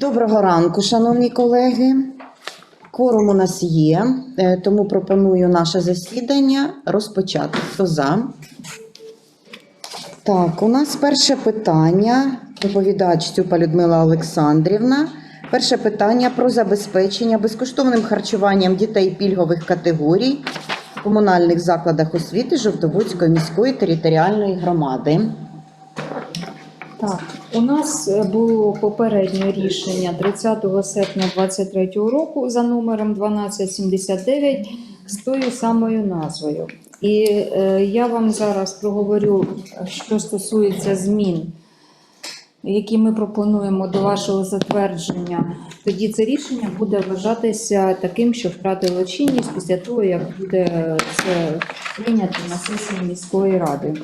Доброго ранку, шановні колеги. Кворум у нас є, е, тому пропоную наше засідання розпочати. Хто за? Так, у нас перше питання. Доповідач Цюпа Людмила Олександрівна. Перше питання про забезпечення безкоштовним харчуванням дітей пільгових категорій в комунальних закладах освіти Жовтоводської міської територіальної громади. Так, у нас е, було попереднє рішення 30 серпня 2023 року за номером 1279 з тою самою назвою. І е, я вам зараз проговорю, що стосується змін, які ми пропонуємо до вашого затвердження. Тоді це рішення буде вважатися таким, що втратило чинність після того, як буде це прийнято на сесії міської ради.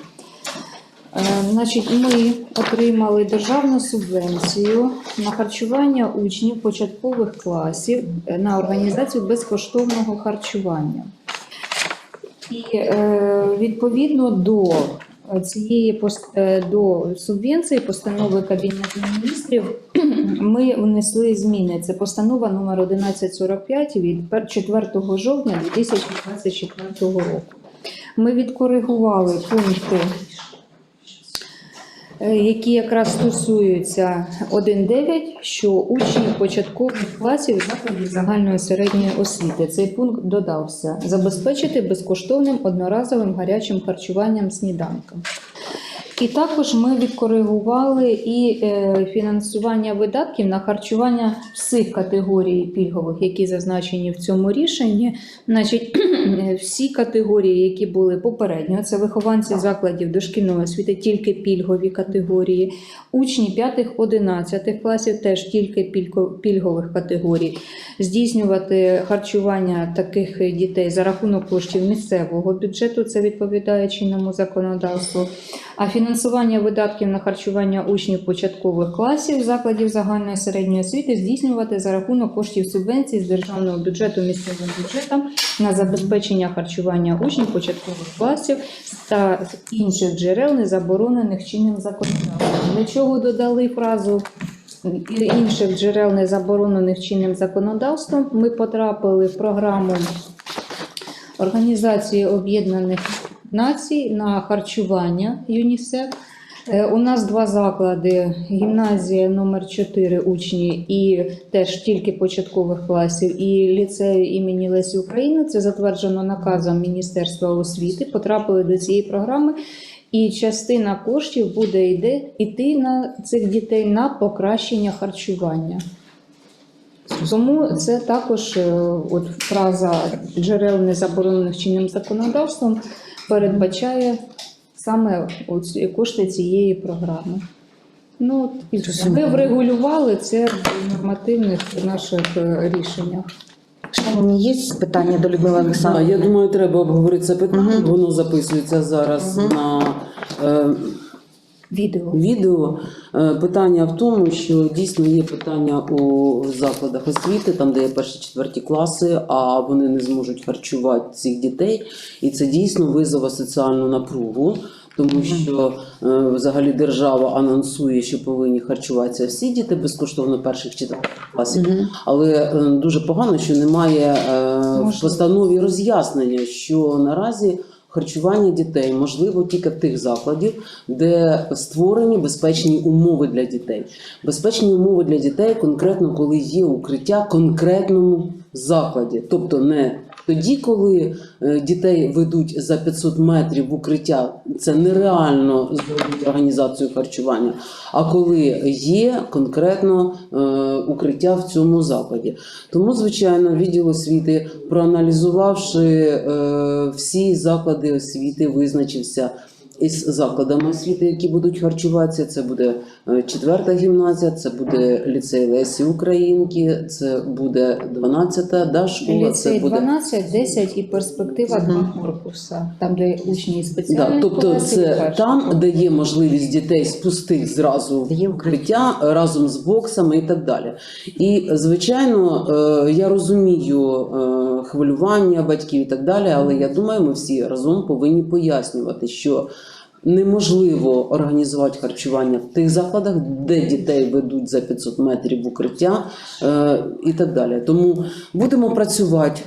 Е, Значить, ми отримали державну субвенцію на харчування учнів початкових класів е, на організацію безкоштовного харчування. І е, відповідно до цієї до субвенції постанови Кабінету міністрів ми внесли зміни. Це постанова номер 1145 від 4 жовтня 2024 року. Ми відкоригували пункти які якраз стосуються 1.9, що учні початкових класів закладів загальної середньої освіти. Цей пункт додався забезпечити безкоштовним одноразовим гарячим харчуванням сніданком. І також ми відкоригували і е, фінансування видатків на харчування всіх категорій пільгових, які зазначені в цьому рішенні. Значить, всі категорії, які були попередньо, це вихованці закладів дошкільної освіти, тільки пільгові категорії, учні 5-11 класів, теж тільки пільгових категорій, здійснювати харчування таких дітей за рахунок коштів місцевого бюджету, це відповідає чинному законодавству. А фінансування видатків на харчування учнів початкових класів закладів загальної середньої освіти здійснювати за рахунок коштів субвенцій з державного бюджету місцевим бюджетом на забезпечення харчування учнів початкових класів та інших джерел, не заборонених чинним законодавством. Для чого додали фразу інших джерел, не заборонених чинним законодавством? Ми потрапили в програму Організації Об'єднаних Націй на харчування ЮНІСЕФ. Е, У нас два заклади: гімназія номер 4 учні і теж тільки початкових класів, і ліцею імені Лесі України. Це затверджено наказом Міністерства освіти. Потрапили до цієї програми, і частина коштів буде йде йти на цих дітей на покращення харчування. Тому це також е, от фраза джерел не заборонених чинним законодавством передбачає саме кошти цієї програми. Ну, от і врегулювали це в нормативних наших е, рішеннях. Шановні, є питання до Людмили Да, я думаю, треба обговорити це питання. Воно записується зараз на е, Відео. відео. Е, питання в тому, що дійсно є питання у закладах освіти, там де є перші четверті класи, а вони не зможуть харчувати цих дітей, і це дійсно визове соціальну напругу. Тому що е, взагалі держава анонсує, що повинні харчуватися всі діти безкоштовно перших четвертих класів. Мгм. Але е, дуже погано, що немає в постанові роз'яснення, що наразі харчування дітей можливо тільки в тих закладів, де створені безпечні умови для дітей. Безпечні умови для дітей конкретно, коли є укриття конкретному закладі, тобто не тоді, коли е, дітей ведуть за 500 метрів в укриття, це нереально зробити організацію харчування. А коли є конкретно е, укриття в цьому закладі. Тому, звичайно, відділ освіти, проаналізувавши е, всі заклади освіти, визначився із закладами освіти, які будуть харчуватися. Це буде е, четверта гімназія, це буде ліцей Лесі Українки, це буде 12-та да, школа. Ліцей це буде 12, 10 і перспектива два корпуса, там, де учні із Да, тобто це там, де є можливість дітей спустити зразу в укриття. укриття разом з боксами і так далі. І звичайно, е, я розумію е, хвилювання батьків і так далі, але я думаю, ми всі разом повинні пояснювати, що неможливо організувати харчування в тих закладах, де дітей ведуть за 500 метрів в укриття е, і так далі. Тому будемо працювати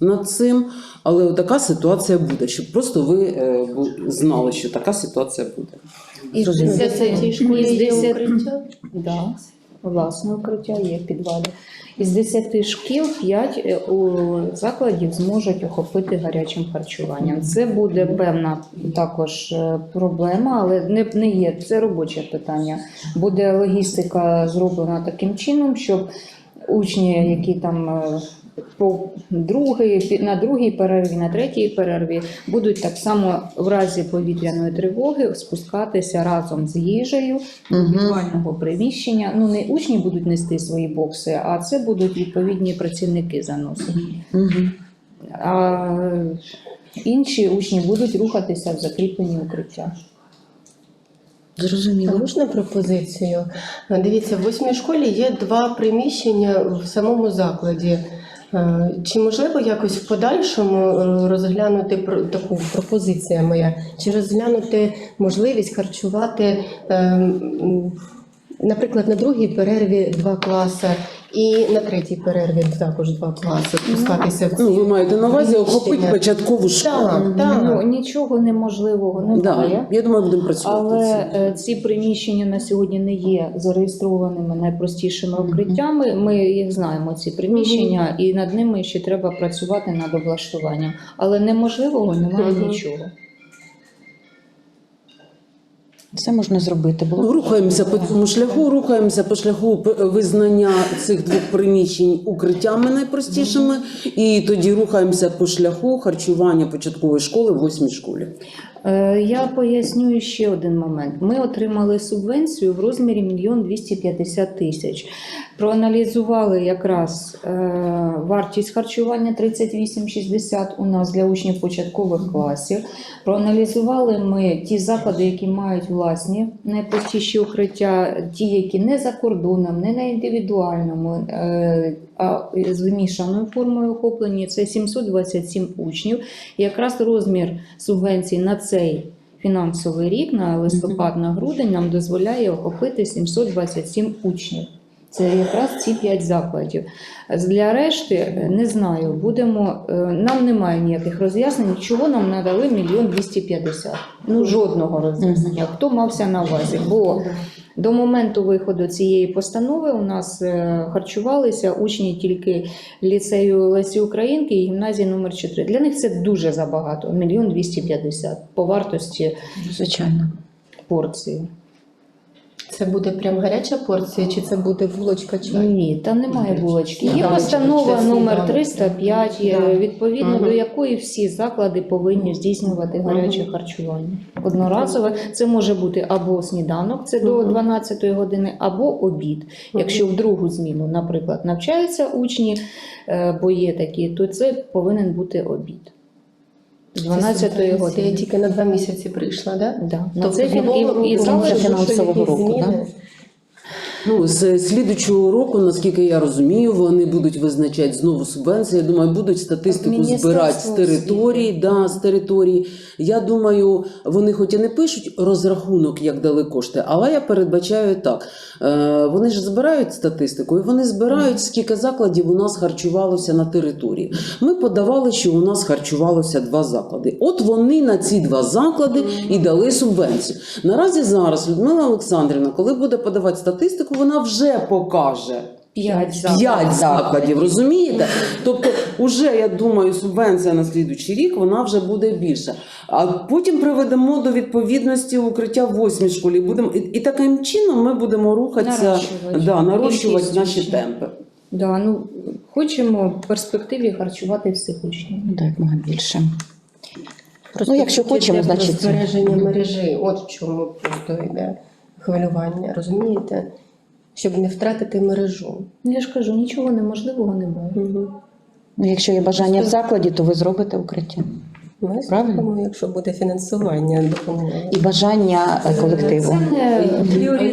над цим, але така ситуація буде, щоб просто ви е, знали, що така ситуація буде. І Зрозуміло. 10 цій школі є укриття? Да, власне укриття є в підвалі. Із 10 шкіл 5 закладів зможуть охопити гарячим харчуванням. Це буде певна також е, проблема, але не, не є це робоче питання. Буде логістика зроблена таким чином, щоб учні, які там е, по другій, на другій перерві, на третій перерві будуть так само в разі повітряної тривоги спускатися разом з їжею Мгм. підвального приміщення. Ну не учні будуть нести свої бокси, а це будуть відповідні працівники заносити. Мгм. А інші учні будуть рухатися в закріплені укриття. Зрозуміло. можна пропозицію? Дивіться, в восьмій школі є два приміщення в самому закладі. Е, Чи можливо якось в подальшому е, розглянути таку пропозиція моя? Чи розглянути можливість харчувати, е, наприклад, на другій перерві два класи і на третій перерві також два класи спускатися в ці Ну, ви маєте на увазі охопити приміщення? початкову школу. Так, так. Ну нічого неможливого немає. Да, я думаю, будемо працювати. Але над цим. е, ці приміщення на сьогодні не є зареєстрованими найпростішими укриттями. Ми їх знаємо, ці приміщення, і над ними ще треба працювати над облаштуванням. Але неможливого немає Мгм. нічого. Це можна зробити. Було Ну, Рухаємося по цьому шляху, рухаємося по шляху визнання цих двох приміщень укриттями найпростішими, і тоді рухаємося по шляху харчування початкової школи в восьмій школі. Е, Я поясню ще один момент. Ми отримали субвенцію в розмірі 1 250 тисяч. Проаналізували якраз е, вартість харчування 38,60 у нас для учнів початкових класів. Проаналізували ми ті заклади, які мають власні найпростіші укриття, ті, які не за кордоном, не на індивідуальному, е, а з вимішаною формою охоплені. Це 727 учнів. І якраз розмір субвенцій на цей фінансовий рік, на листопад, на грудень, нам дозволяє охопити 727 учнів. Це якраз ці 5 закладів. Для решти е, не знаю, будемо. е, Нам немає ніяких роз'яснень, чого нам надали мільйон 250. Ну жодного роз'яснення. Хто мався на увазі? Бо до моменту виходу цієї постанови у нас е, харчувалися учні тільки ліцею Лесі Українки і гімназії номер 4. Для них це дуже забагато. Мільйон 250 по вартості звичайно. порції. Це буде прям гаряча порція, чи це буде булочка чай? Ні, там немає булочки. Є Сніданок, постанова це номер сніданок. 305, є, Да. відповідно Мгм. до якої всі заклади повинні здійснювати гаряче харчування. Одноразове це може бути або сніданок, це до Мгм. 12 години, або обід. Якщо в другу зміну, наприклад, навчаються учні, е, бо є такі, то це повинен бути обід. З 12 Я години. тільки на два місяці прийшла, да? Да. На Тобто це з і, і фінансового року, да? Ну, з слідучого року, наскільки я розумію, вони будуть визначати знову субвенції. Я думаю, будуть статистику збирати з територій. Да, з територій. Я думаю, вони хоч і не пишуть розрахунок, як дали кошти, але я передбачаю так. Е, вони ж збирають статистику, і вони збирають, скільки закладів у нас харчувалося на території. Ми подавали, що у нас харчувалося два заклади. От вони на ці два заклади і дали субвенцію. Наразі зараз Людмила Олександрівна, коли буде подавати статистику, вона вже покаже. П'ять П'ять закладів, розумієте? Тобто, уже я думаю, субвенція на слідучий рік вона вже буде більша. А потім приведемо до відповідності укриття в восьмій школі. Будемо і, і таким чином ми будемо рухатися, Нарощувати. да, нарощувати наші темпи. Да, ну, хочемо в перспективі харчувати всіх учнів. Ну, Так, мога більше. Просто Ну, якщо хочемо, значить, збереження мережі. От в чому просто йде хвилювання, розумієте? Щоб не втратити мережу. Я ж кажу, нічого неможливого немає. Угу. Якщо є бажання в закладі, то ви зробите укриття. Ми Правильно. слухаємо, якщо буде фінансування допомоги. І бажання е, колективу.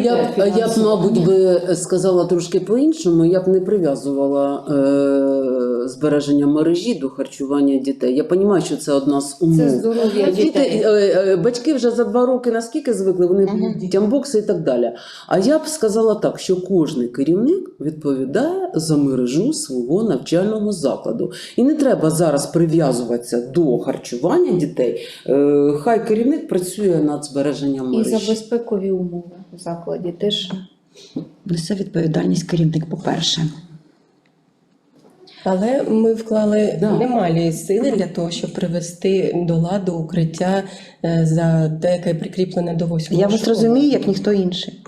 Я б, я б, мабуть, би сказала трошки по-іншому. Я б не прив'язувала е, збереження мережі до харчування дітей. Я розумію, що це одна з умов. Це здоров'я Діти, дітей. е, е, батьки вже за два роки наскільки звикли, вони Мгм. дітям бокси і так далі. А я б сказала так, що кожен керівник відповідає за мережу свого навчального закладу. І не треба зараз прив'язуватися до харчування дітей. Е, Хай керівник працює над збереженням І за безпекові умови в закладі теж Несе відповідальність керівник, по-перше. Але ми вклали Да. немалі сили для того, щоб привести до ладу укриття е, за те, яке прикріплене до восьмої Я вас розумію, як ніхто інший.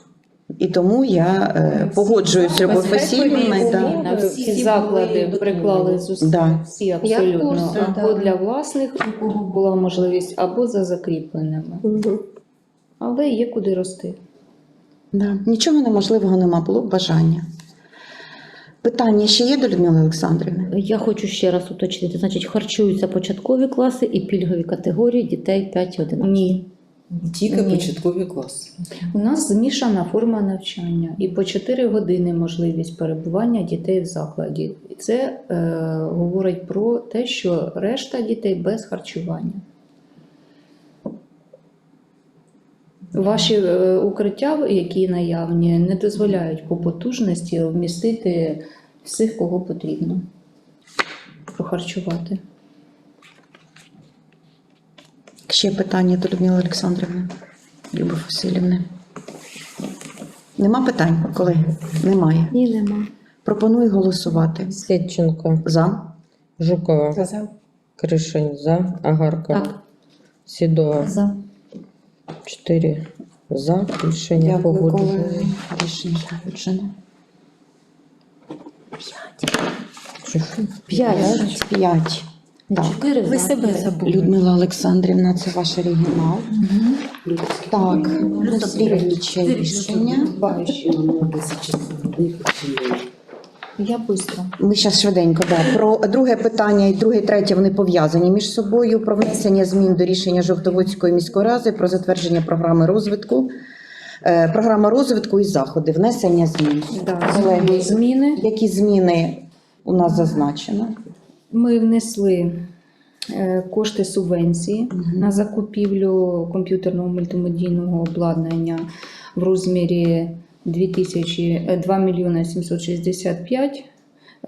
І тому я е, погоджуюсь з Любов безпекові Да. на всі Всі заклади були приклали зусиль. Да. Всі абсолютно курсі, або да. для власних, у кого була можливість, або за закріпленими. Мгм. Але є куди рости. Да. Нічого неможливого нема, було б бажання. Питання ще є до Людмили Олександрівни? Я хочу ще раз уточнити. Значить, харчуються початкові класи і пільгові категорії дітей 5-11. Ні. Тільки Ні. початкові класи. У нас змішана форма навчання і по 4 години можливість перебування дітей в закладі. І це е, говорить про те, що решта дітей без харчування. Ваші е, укриття, які наявні, не дозволяють по потужності вмістити всіх, кого потрібно прохарчувати. Ще питання до Людмили Олександрівни, Любов Васильівни. Нема питань, колеги? Немає. Ні, нема. Пропоную голосувати. Сетченко, За. Жукова, За. Кришень за, Агарка, Так. Сідова. За. Чотири за. Рішення погоджено. Рішення погоджено. Що? П'ять. П'ять. Так. Чотири Ви себе забули. Людмила Олександрівна, це ваш оригінал. Так, слідуюче рішення. Я швидко. Ми зараз швиденько, да. Про друге питання і друге, і третє вони пов'язані між собою. Про внесення змін до рішення Жовтоводської міської ради про затвердження програми розвитку. Е, Програма розвитку і заходи. Внесення змін. Да, Колеги, зміни. Які зміни у нас зазначено? Ми внесли е, кошти субвенції на закупівлю комп'ютерного мультимедійного обладнання в розмірі 2000, е, 2 мільйони 765.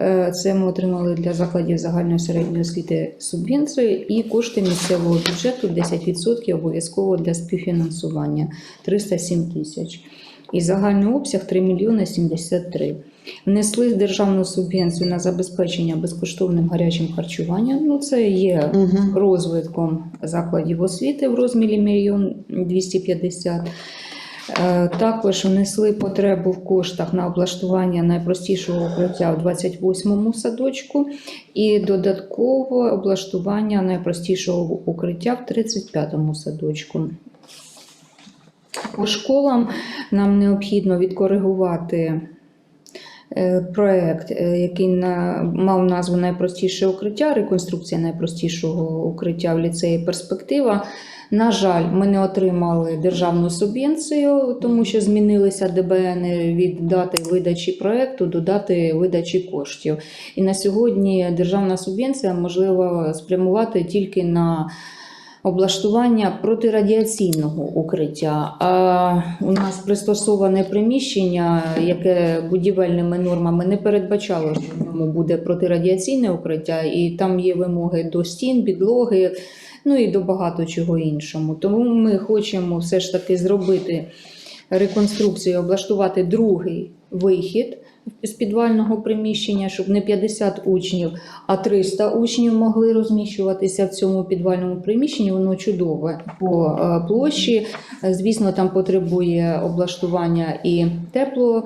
Е, Це ми отримали для закладів загальної середньої освіти субвенцію і кошти місцевого бюджету 10% обов'язково для співфінансування 307 тисяч. І загальний обсяг 3 мільйони 73. Внесли державну субвенцію на забезпечення безкоштовним гарячим харчуванням. Ну, це є Угу. розвитком закладів освіти в розмірі мільйон 250. Е, Також внесли потребу в коштах на облаштування найпростішого укриття в 28-му садочку і додатково облаштування найпростішого укриття в 35-му садочку. По школам нам необхідно відкоригувати е, проект, е, який на, мав назву Найпростіше укриття, реконструкція найпростішого укриття в ліцеї Перспектива. На жаль, ми не отримали державну субвенцію, тому що змінилися ДБН від дати видачі проекту до дати видачі коштів. І на сьогодні державна субвенція можливо спрямувати тільки на облаштування протирадіаційного укриття. А у нас пристосоване приміщення, яке будівельними нормами не передбачало, що в ньому буде протирадіаційне укриття, і там є вимоги до стін, підлоги. Ну і до багато чого іншому. Тому ми хочемо все ж таки зробити реконструкцію, облаштувати другий вихід з підвального приміщення, щоб не 50 учнів, а 300 учнів могли розміщуватися в цьому підвальному приміщенні. Воно чудове по е, площі. Е, Звісно, там потребує облаштування і тепло.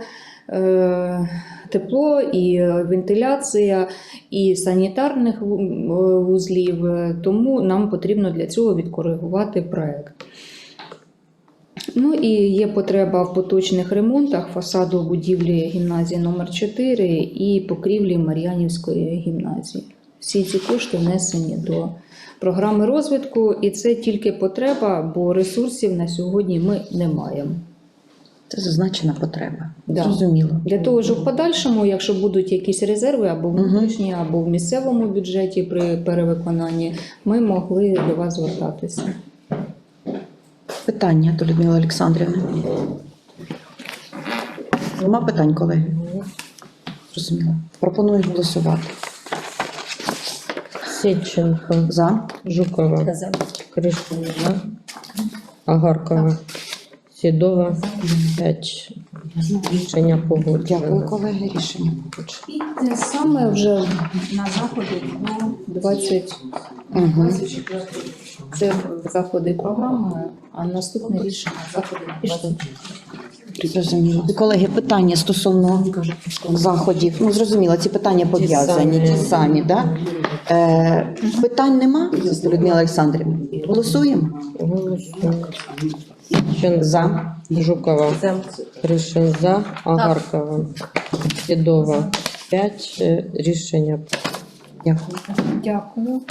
е, Тепло і вентиляція, і санітарних вузлів, тому нам потрібно для цього відкоригувати проект. Ну і є потреба в поточних ремонтах фасаду будівлі гімназії номер 4 і покрівлі Мар'янівської гімназії. всі ці кошти внесені до програми розвитку, і це тільки потреба, бо ресурсів на сьогодні ми не маємо. Це зазначена потреба. Да. Зрозуміло. Для того, щоб в подальшому, якщо будуть якісь резерви або внутрішні, або в місцевому бюджеті при перевиконанні, ми могли до вас звертатися. Питання до Людмили Олександрівни. Нема питань, колеги? Зрозуміло. Пропоную голосувати. Сідченко, За. Жукова, Кришин за, Агаркова, Сідова, 5. Рішення Дякую, погоджено. колеги. Рішення погоджено. І те саме вже на заході до 20 Угу. Це заходи програми, а наступне рішення заходи Зрозуміло. Колеги, питання стосовно заходів. Ну, зрозуміло, ці питання пов'язані, ті самі. да? Е, питань нема, Людмила Олександрівна? Голосуємо? Голосуємо. За. Жукова, Кришин за, Агаркова, Сідова, 5. Рішення Дякую. Дякую.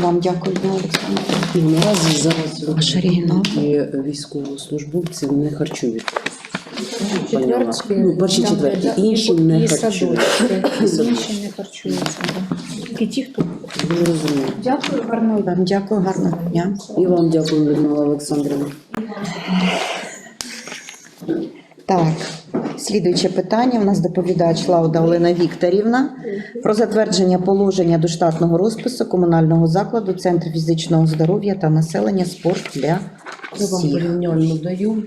Вам дякую, Олександрівна. Ну, Наразі зараз Ваш оригінал. і військовослужбовці не харчують. Четверті, Ну, перші там, четверті. Інші і- не і харчують. садочки. Інші не харчуються. да. Тільки ті, хто. Не розумію. Дякую, гарного дня. Вам дякую, гарного дня. І вам дякую, Людмила Олександрівна. Так, слідуюче питання. У нас доповідач Лауда Олена Вікторівна про затвердження положення до штатного розпису комунального закладу Центр фізичного здоров'я та населення спорт для Я вам всіх. порівняльно даю.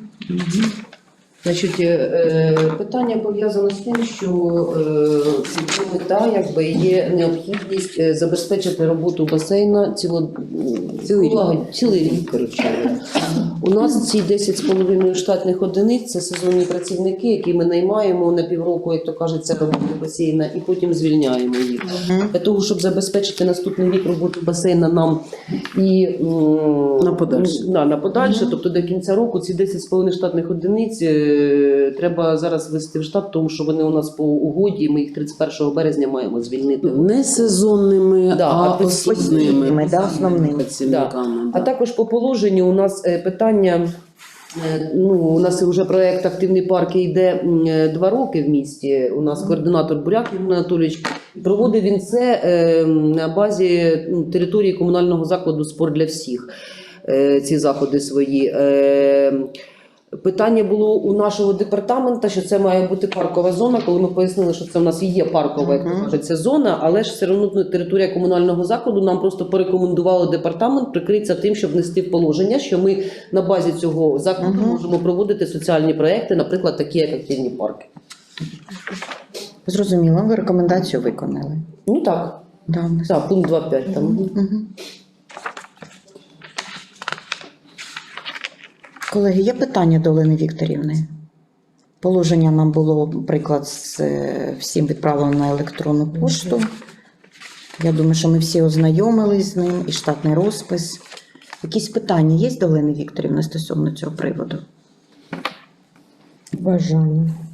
Значить, е, е, питання пов'язане з тим, що мета якби є необхідність е, забезпечити роботу басейна ціло, Цілий рік. Цілий рік. Коротше. У нас ці 10,5 штатних одиниць це сезонні працівники, які ми наймаємо на півроку, як то кажеться, роботи басейна, і потім звільняємо їх. Для того, щоб забезпечити наступний рік роботу басейна нам і На подальше. Да, на подальше, тобто до кінця року ці 10,5 штатних одиниць треба зараз ввести в штат, тому що вони у нас по угоді, ми їх 31 березня маємо звільнити. Не сезонними, Да, а а постійними, да, основними. працівниками. А да. також по положенню у нас е, питання. е, Ну, у нас вже проект активний парк йде е, два роки в місті. У нас координатор Буряк Анатолійович. Проводив він це на базі ну, території комунального закладу Спорт для всіх. Ці заходи свої. Питання було у нашого департамента, що це має бути паркова зона. Коли ми пояснили, що це в нас і є паркова, як то кажуть, це зона, але ж все одно територія комунального закладу нам просто порекомендували департамент прикритися тим, щоб внести в положення, що ми на базі цього закладу Мгм. можемо проводити соціальні проекти, наприклад, такі як активні парки. Зрозуміло, ви рекомендацію виконали. Ну так, Да, так, пункт 2.5 там. Мгм. Колеги, є питання до Олени Вікторівни? Положення нам було, приклад, з, е, всім відправлено на електронну пошту. Я думаю, що ми всі ознайомились з ним і штатний розпис. Якісь питання є до Олени Вікторівни стосовно цього приводу? Бажання.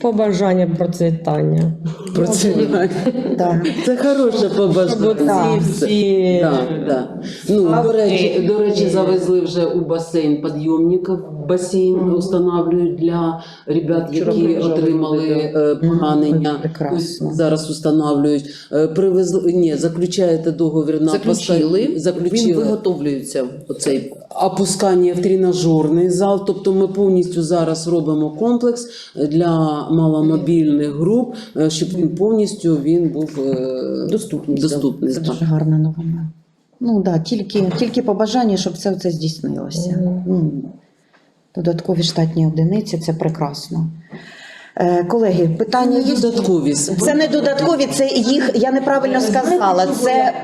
Побажання процвітання. Процвітання. Да. Це хороше побажання. Всі- всі- Да, да. Ну, до речі, до речі, завезли вже у басейн підйомників. Басейн встановлюють для ребят, які отримали е, поранення. Прекрасно. Зараз встановлюють. Е, Привезли ні, заключаєте договір на Заключили, поста- він заключили. виготовлюється оцей Опускання в тренажерний зал, тобто ми повністю зараз робимо комплекс для маломобільних груп, е, щоб він повністю він був е, Доступний, доступний. Це так. дуже гарна новина. Ну так, да, тільки, тільки побажання, щоб все це здійснилося. Ну, додаткові штатні одиниці це прекрасно. Е, колеги, питання є? Додаткові Це не додаткові, це їх, я неправильно сказала, це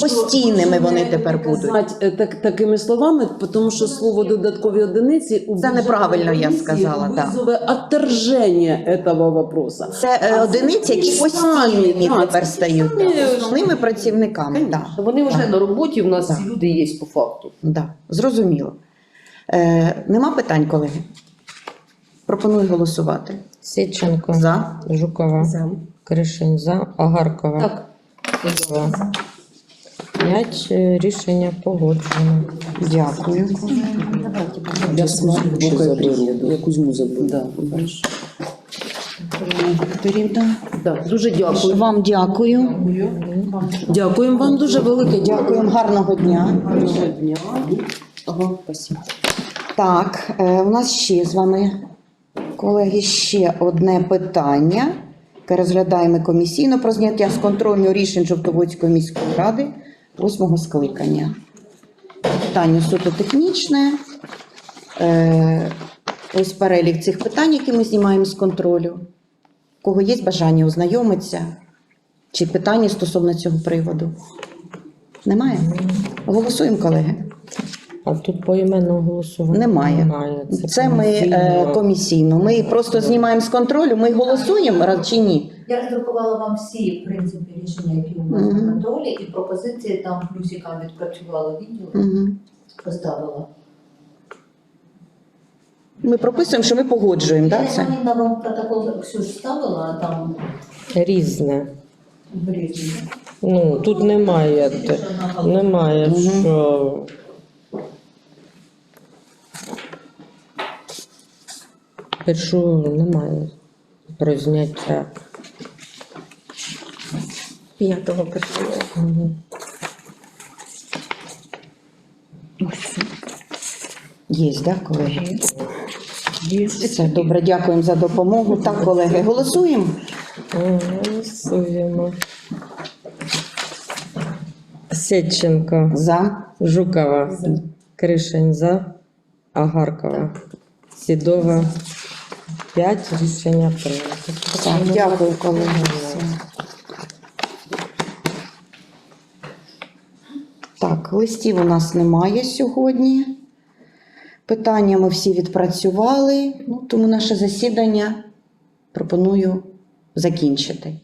постійними вони тепер будуть. е, так, такими словами, тому що слово додаткові одиниці у Це неправильно я сказала, да. визове отторження цього вопроса. Це е, одиниці, які постійними тепер стають основними працівниками. Да. Вони вже на роботі, в нас люди є по факту. Да, зрозуміло. Е, нема питань, колеги? Пропоную голосувати. Сідченко, За. Жукова, За. Кришин за, Агаркова, Так. Сідова. П'ять. Е, Рішення погоджено. Дякую. Я смажу забуду. Я Кузьму забуду. Да. Вікторівна. Да, дуже дякую. Вам дякую. Дякуємо вам дуже велике. Дякуємо. Гарного дня. Гарного дня. Ага, спасибо. Так, е, у нас ще з вами, колеги, ще одне питання, яке розглядаємо комісійно про зняття з контролю рішень Жовтоводської міської ради восьмого скликання. Питання суто технічне. Е, Ось перелік цих питань, які ми знімаємо з контролю. У кого є бажання ознайомитися? Чи питання стосовно цього приводу? Немає? Голосуємо, колеги. А тут поіменного голосування Немає. немає. Це ми е, комісійно. комісійно. Ми просто знімаємо з контролю. Ми голосуємо раз чи ні? Я роздрукувала вам всі в принципі рішення, які у нас на контролі, і пропозиції там плюсиками відпрацювала відділ, Угу. поставила. Ми прописуємо, що ми погоджуємо, Я да, це? вам протокол Ксюш ставила, а там Різне. в різні. Ну, тут немає. те- Немає, що. Першу немає про зняття. П'ятого. Мгм. Є, да, колеги? Є. Все, добре, дякуємо за допомогу. Так, колеги, голосуємо. Голосуємо. Сетченко, За. Жукова, Кришень за, Агаркова, Сідова. П'ять рішення прийнято. Так, дякую, колеги. Так, листів у нас немає сьогодні. Питання ми всі відпрацювали, ну, тому наше засідання пропоную закінчити.